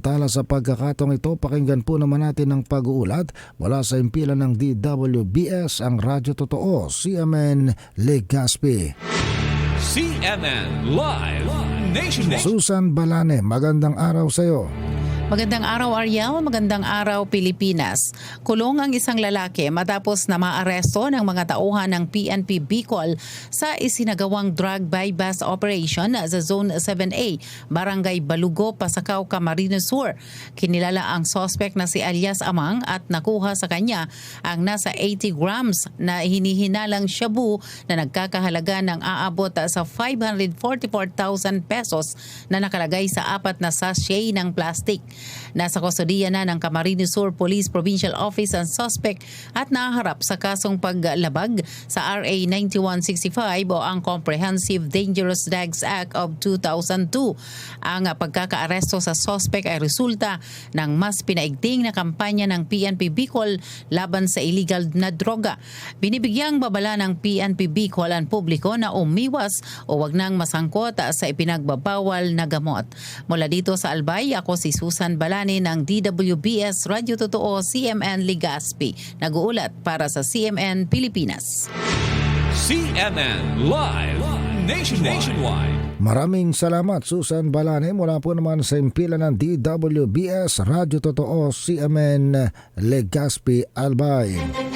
Tala sa pagkakatong ito, pakinggan po naman natin ang pag-uulat mula sa impilan ng DWBS, ang Radyo Totoo, CMN Legazpi. CNN Live Nationwide. Susan Balane, magandang araw sa iyo. Magandang araw Ariel, magandang araw Pilipinas. Kulong ang isang lalaki matapos na maaresto ng mga tauhan ng PNP Bicol sa isinagawang drug bypass operation sa Zone 7A, Barangay Balugo, Pasakaw, Camarines Sur. Kinilala ang suspect na si Alias Amang at nakuha sa kanya ang nasa 80 grams na hinihinalang shabu na nagkakahalaga ng aabot sa 544,000 pesos na nakalagay sa apat na sachet ng plastic. Nasa kustodiya na ng Camarines Sur Police Provincial Office ang suspect at naharap sa kasong paglabag sa RA 9165 o ang Comprehensive Dangerous Drugs Act of 2002. Ang pagkakaaresto sa suspect ay resulta ng mas pinaigting na kampanya ng PNP Bicol laban sa illegal na droga. Binibigyang babala ng PNP Bicol ang publiko na umiwas o wag nang masangkot sa ipinagbabawal na gamot. Mula dito sa Albay, ako si Susan Balani ng DWBS Radio Totoo CMN Ligaspi. Nag-uulat para sa CMN Pilipinas. CNN Live Nationwide. Maraming salamat Susan Balane mula po naman sa impilan ng DWBS Radyo Totoo, CMN Legazpi Albay.